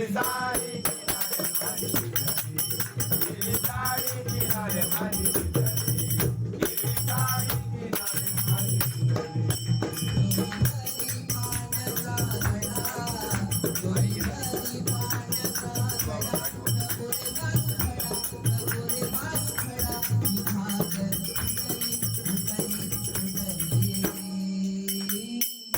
हिरवी साडी किनारे माझी हिरवी साडी किनारे माझी